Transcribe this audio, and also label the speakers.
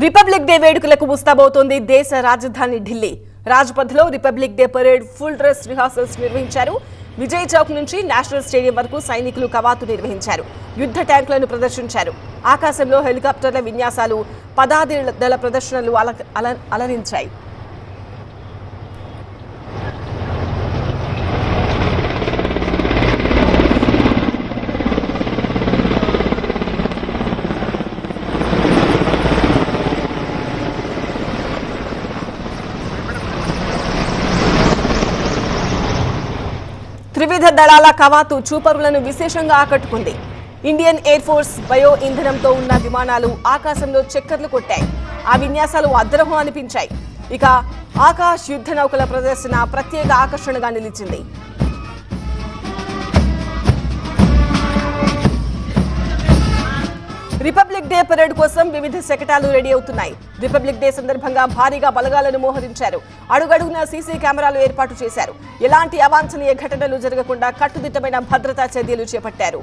Speaker 1: Republic day వేడుకలకు ముస్తాబవుతోంది దేశ రాజధాని Delhi. రాజ్పథ్లో republic day parade full dress rehearsals నిర్వహించారు. విజయ్ చౌక్ నుంచి నేషనల్ స్టేడియం వరకు సైనికులు కవాతు నిర్వహించారు. యుద్ధ ట్యాంకులను ప్రదర్శించారు. ఆకాశంలో హెలికాప్టర్ల విన్యాసాలు పదాది దళ ప్రదర్శనలు అల అల- అలరించాయి. త్రివిధ దళాల కవాతు చూపరులను విశేషంగా ఆకట్టుకుంది. ఇండియన్ ఎయిర్ ఫోర్స్ బయో ఇంధనంతో ఉన్న విమానాలు ఆకాశంలో చక్కర్లు కొట్టాయి. ఆ విన్యాసాలు అద్రహం అనిపించాయి. ఇక ఆకాశ్ యుద్ధ నౌకల ప్రదర్శన ప్రత్యేక ఆకర్షణగా నిలిచింది. రిపబ్లిక్ డే పరేడ్ కోసం వివిధ శకటాలు రెడీ అవుతున్నాయి. రిపబ్లిక్ డే సందర్భంగా భారీగా బలగాలను మోహరించారు. అడుగడుగునా సీసీ కెమెరాలు ఏర్పాటు చేశారు. ఎలాంటి అవాంఛనీయ ఘటనలు జరగకుండా కట్టుదిట్టమైన భద్రతా చర్యలు చేపట్టారు.